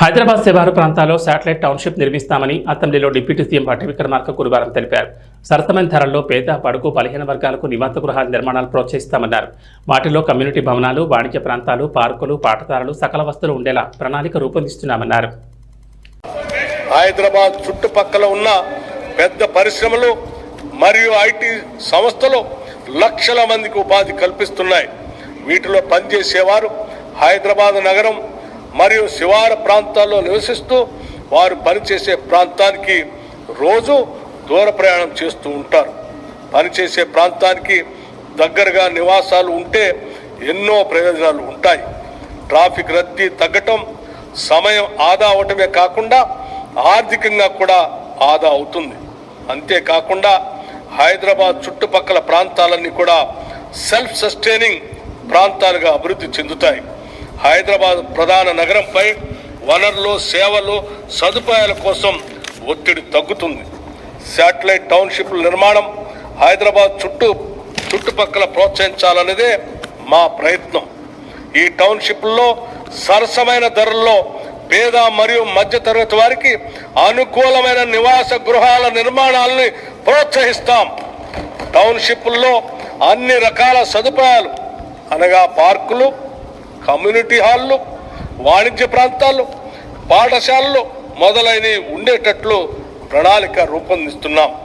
హైదరాబాద్ శివారు ప్రాంతాల్లో satellite township నిర్మిస్తామని అసెంబ్లీలో డిప్యూటీ సీఎం భట్టి విక్రమార్క గురువారం తెలిపారు. సరసమైన ధరల్లో పేద పడుకు బలహీన వర్గాలకు నివాస గృహాల నిర్మాణాలు ప్రోత్సహిస్తామన్నారు. వాటిలో కమ్యూనిటీ భవనాలు వాణిజ్య ప్రాంతాలు పార్కులు పాఠశాలలు సకల వస్తువులు ఉండేలా ప్రణాళిక రూపొందిస్తున్నామన్నారు. హైదరాబాద్ చుట్టుపక్కల ఉన్న పెద్ద పరిశ్రమలు మరియు ఐటీ సంస్థలు లక్షల మందికి ఉపాధి కల్పిస్తున్నాయి. వీటిలో పనిచేసేవారు హైదరాబాద్ నగరం మరియు శివార ప్రాంతాల్లో నివసిస్తూ వారు పనిచేసే ప్రాంతానికి రోజు దూర ప్రయాణం చేస్తూ ఉంటారు. పనిచేసే ప్రాంతానికి దగ్గరగా నివాసాలు ఉంటే ఎన్నో ప్రయోజనాలు ఉంటాయి. ట్రాఫిక్ రద్దీ తగ్గటం సమయం ఆదా అవటమే కాకుండా ఆర్థికంగా కూడా ఆదా అవుతుంది. అంతేకాకుండా హైదరాబాద్ చుట్టుపక్కల ప్రాంతాలన్నీ కూడా సెల్ఫ్ సస్టైనింగ్ ప్రాంతాలుగా అభివృద్ధి చెందుతాయి. హైదరాబాద్ ప్రధాన నగరంపై వనరులు సేవలు సదుపాయాల కోసం ఒత్తిడి తగ్గుతుంది. శాటిలైట్ టౌన్షిప్ల నిర్మాణం హైదరాబాద్ చుట్టూ చుట్టుపక్కల ప్రోత్సహించాలనేదే మా ప్రయత్నం. ఈ టౌన్షిప్ల్లో సరసమైన ధరల్లో పేద మరియు మధ్యతరగతి వారికి అనుకూలమైన నివాస గృహాల నిర్మాణాలని ప్రోత్సహిస్తాం. టౌన్షిప్ల్లో అన్ని రకాల సదుపాయాలు అనగా పార్కులు కమ్యూనిటీ హాల్లో వాణిజ్య ప్రాంతాలు పాఠశాలలు మొదలైనవి ఉండేటట్లు ప్రణాళిక రూపొందిస్తున్నాం.